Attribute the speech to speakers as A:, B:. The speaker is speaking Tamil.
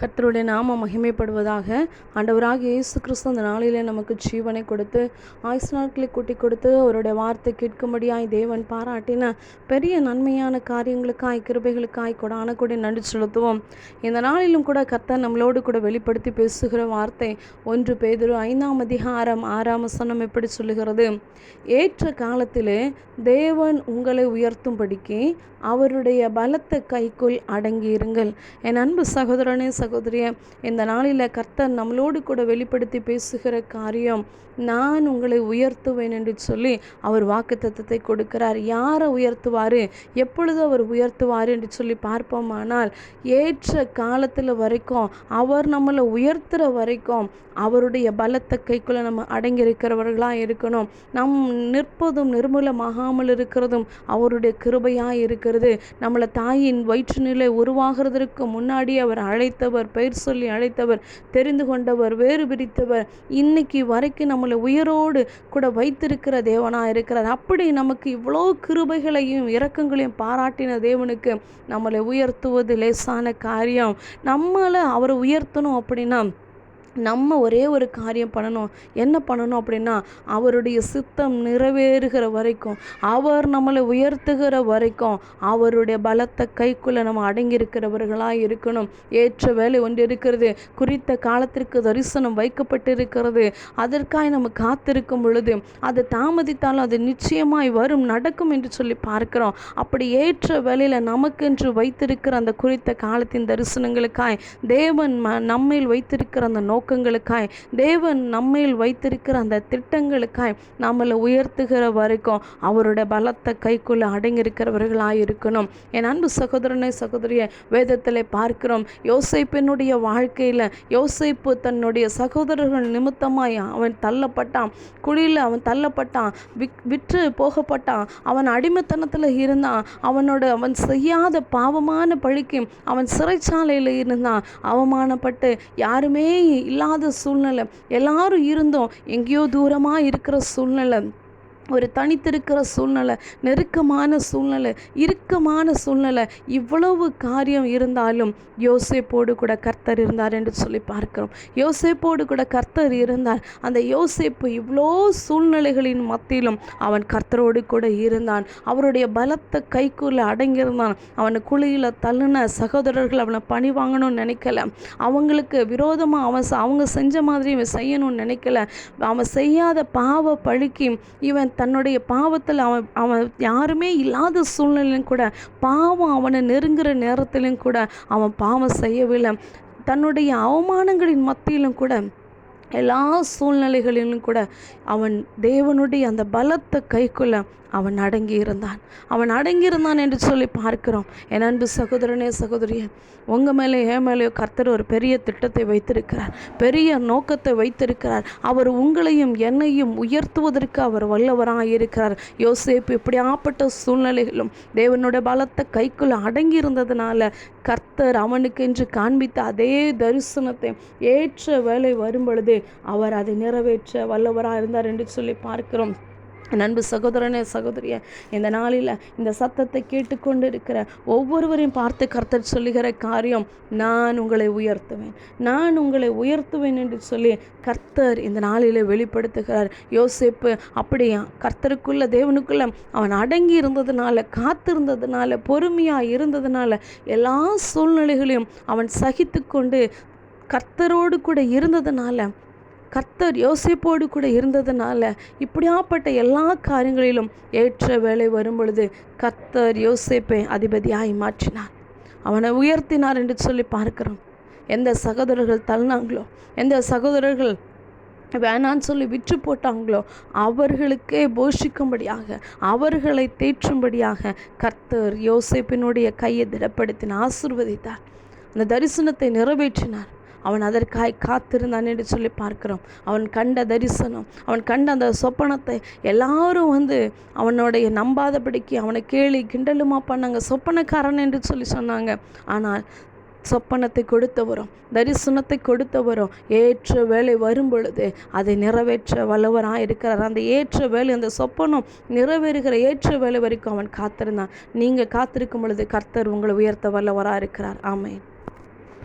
A: கர்த்தருடைய நாம மகிமைப்படுவதாக ஆண்டவராக இயேசு கிறிஸ்து அந்த நாளிலே நமக்கு ஜீவனை கொடுத்து ஆயுசு நாட்களை கூட்டி கொடுத்து அவருடைய வார்த்தை கேட்கும்படியாய் தேவன் பாராட்டின பெரிய நன்மையான காரியங்களுக்காய் கிருபைகளுக்காய் கூட கூட நன்றி செலுத்துவோம். இந்த நாளிலும் கூட கர்த்தர் நம்மளோடு கூட வெளிப்படுத்தி பேசுகிற வார்த்தை ஒன்று பேதுரு ஐந்தாம் அதிகாரம் ஆறாம் வசனம் எப்படி சொல்லுகிறது? ஏற்ற காலத்திலே தேவன் உங்களை உயர்த்தும்படிக்கு அவருடைய பலத்த கைக்குள் அடங்கியிருங்கள். என் அன்பு சகோதரனே சகோதரிய இந்த நாளில் கர்த்தர் நம்மளோடு கூட வெளிப்படுத்தி பேசுகிற காரியம் நான் உங்களை உயர்த்துவேன் என்று சொல்லி அவர் வாக்கு தத்துவத்தை கொடுக்கிறார். யாரை உயர்த்துவார்? எப்பொழுது அவர் உயர்த்துவார் என்று சொல்லி பார்ப்போமானால் ஏற்ற காலத்தில் வரைக்கும் அவர் நம்மளை உயர்த்துகிற வரைக்கும் அவருடைய பலத்த கைக்குள்ளே நம்ம அடங்கியிருக்கிறவர்களாக இருக்கணும். நம் நிற்பதும் நிர்மூலமாகாமல் இருக்கிறதும் அவருடைய கிருபையாக இருக்கிறது. நம்மளை தாயின் வயிற்று நிலை உருவாகிறதற்கு முன்னாடி அவர் அழைத்தவர் பெயர் சொல்லி அழைத்தவர் தெரிந்து கொண்டவர் வேறு பிரித்தவர் இன்னைக்கு வரைக்கும் நம்மளை உயரோடு கூட வைத்திருக்கிற தேவனாக இருக்கிறார். அப்படி நமக்கு இவ்வளோ கிருபைகளையும் இரக்கங்களையும் பாராட்டின தேவனுக்கு நம்மளை உயர்த்துவது லேசான காரியம். நம்மளை அவரை உயர்த்தணும் அப்படின்னா நம்ம ஒரே ஒரு காரியம் பண்ணணும். என்ன பண்ணணும் அப்படின்னா அவருடைய சித்தம் நிறைவேறுகிற வரைக்கும் அவர் நம்மளை உயர்த்துகிற வரைக்கும் அவருடைய பலத்த கைக்குள்ளே நம்ம அடங்கியிருக்கிறவர்களாக இருக்கணும். ஏற்ற வேலை ஒன்று இருக்கிறது குறித்த காலத்திற்கு தரிசனம் வைக்கப்பட்டிருக்கிறது. அதற்காக நம்ம காத்திருக்கும் பொழுது அது தாமதித்தாலும் அது நிச்சயமாய் வரும் நடக்கும் என்று சொல்லி பார்க்கிறோம். அப்படி ஏற்ற வேலையில் நமக்கென்று வைத்திருக்கிற அந்த குறித்த காலத்தின் தரிசனங்களுக்காய் தேவன் ம நம்மில் வைத்திருக்கிற அந்த நோக்கம் நோக்கங்களுக்காய். தேவன் நம்மையில் வைத்திருக்கிற அந்த திட்டங்களுக்காய் நம்மளை உயர்த்துகிற வரைக்கும் அவருடைய பலத்த கைக்குள்ளே அடங்கியிருக்கிறவர்களாக இருக்கணும். என் அன்பு சகோதரனை சகோதரிய வேதத்தில் பார்க்கிறோம். யோசைப்பினுடைய வாழ்க்கையில் யோசைப்பு தன்னுடைய சகோதரர்கள் நிமித்தமாய் அவன் தள்ளப்பட்டான். குழியில் அவன் தள்ளப்பட்டான். வி விற்று போகப்பட்டான். அவன் அடிமைத்தனத்தில் இருந்தான். அவனோட அவன் செய்யாத பாவமான பழிக்கு அவன் சிறைச்சாலையில் இருந்தான். அவமானப்பட்டு யாருமே இல்லாத சூழ்நிலை. எல்லாரும் இருந்தோம். எங்கேயோ தூரமாக இருக்கிற சூழ்நிலை. ஒரு தனித்திருக்கிற சூழ்நிலை நெருக்கமான சூழ்நிலை இறுக்கமான சூழ்நிலை இவ்வளவு காரியம் இருந்தாலும் யோசேப்போடு கூட கர்த்தர் இருந்தார் என்று சொல்லி பார்க்கிறோம். யோசேப்போடு கூட கர்த்தர் இருந்தார். அந்த யோசேப்பு இவ்வளோ சூழ்நிலைகளின் மத்தியிலும் அவன் கர்த்தரோடு கூட இருந்தான். அவருடைய பலத்த கைக்குள்ள அடங்கியிருந்தான். அவனை குழியில் தள்ளுன சகோதரர்கள் அவனை பணி வாங்கணும்னு நினைக்கல. அவங்களுக்கு விரோதமாக அவன் அவங்க செஞ்ச மாதிரி இவன் செய்யணும்னு நினைக்கல. அவன் செய்யாத பாவ பழிக்கு இவன் தன்னுடைய பாவத்தில் அவன் அவன் யாருமே இல்லாத சூழ்நிலையும் கூட பாவம் அவனை நெருங்குற நேரத்திலும் கூட அவன் பாவம் செய்யவில்லை. தன்னுடைய அவமானங்களின் மத்தியிலும் கூட எல்லா சூழ்நிலைகளிலும் கூட அவன் தேவனுடைய அந்த பலத்தை கைக்குள்ள அவன் அடங்கி இருந்தான் அவன் அடங்கி இருந்தான் என்று சொல்லி பார்க்கிறோம். என் அன்பு சகோதரனே சகோதரியே உங்கள் மேலே என் மேலேயோ கர்த்தர் ஒரு பெரிய திட்டத்தை வைத்திருக்கிறார். பெரிய நோக்கத்தை வைத்திருக்கிறார். அவர் உங்களையும் என்னையும் உயர்த்துவதற்கு அவர் வல்லவராக இருக்கிறார். யோசேப்பு இப்படியாப்பட்ட சூழ்நிலைகளும் தேவனுடைய பலத்த கைக்குள்ள அடங்கி இருந்ததுனால கர்த்தர் அவனுக்கென்று காண்பித்த அதே தரிசனத்தை ஏற்ற வேலை வரும் பொழுது அவர் அதை நிறைவேற்ற வல்லவராக இருந்தார் என்று சொல்லி பார்க்கிறோம். நண்பு சகோதரனே சகோதரிய இந்த நாளில் இந்த சத்தத்தை கேட்டுக்கொண்டு இருக்கிற ஒவ்வொருவரையும் பார்த்து கர்த்தர் சொல்லுகிற காரியம் நான் உங்களை உயர்த்துவேன். நான் உங்களை உயர்த்துவேன் என்று சொல்லி கர்த்தர் இந்த நாளில் வெளிப்படுத்துகிறார். யோசிப்பு அப்படியா? கர்த்தருக்குள்ள தேவனுக்குள்ள அவன் அடங்கி இருந்ததுனால காத்திருந்ததுனால பொறுமையாக இருந்ததுனால எல்லா சூழ்நிலைகளையும் அவன் சகித்து கொண்டு கர்த்தரோடு கூட இருந்ததுனால கர்த்தர் யோசிப்போடு கூட இருந்ததுனால இப்படியாப்பட்ட எல்லா காரியங்களிலும் ஏற்ற வேலை வரும் பொழுது கர்த்தர் யோசிப்பை அதிபதியாய் மாற்றினார். அவனை உயர்த்தினார் என்று சொல்லி பார்க்கிறோம். எந்த சகோதரர்கள் தள்ளினாங்களோ எந்த சகோதரர்கள் வேணான்னு சொல்லி விற்று போட்டாங்களோ அவர்களுக்கே போஷிக்கும்படியாக அவர்களை தேற்றும்படியாக கர்த்தர் யோசிப்பினுடைய கையை திடப்படுத்தின ஆசிர்வதித்தார். அந்த தரிசனத்தை நிறைவேற்றினார். அவன் அதற்காய் காத்திருந்தான் என்று சொல்லி பார்க்கிறோம். அவன் கண்ட தரிசனம் அவன் கண்ட அந்த சொப்பனத்தை எல்லாரும் வந்து அவனுடைய நம்பாதபடிக்கு அவனை கேலி கிண்டலுமா பண்ணாங்க. சொப்பனக்காரன் என்று சொல்லி சொன்னாங்க. ஆனால் சொப்பனத்தை கொடுத்தவரும் தரிசனத்தை கொடுத்தவரும் ஏற்ற வேலை வரும் பொழுது அதை நிறைவேற்ற வல்லவராக இருக்கிறார். அந்த ஏற்ற வேலை அந்த சொப்பனம் நிறைவேறுகிற ஏற்ற வேலை வரைக்கும் அவன் காத்திருந்தான். நீங்கள் காத்திருக்கும் பொழுது கர்த்தர் உங்களை உயர்த்த வல்லவராக இருக்கிறார். ஆமேன்.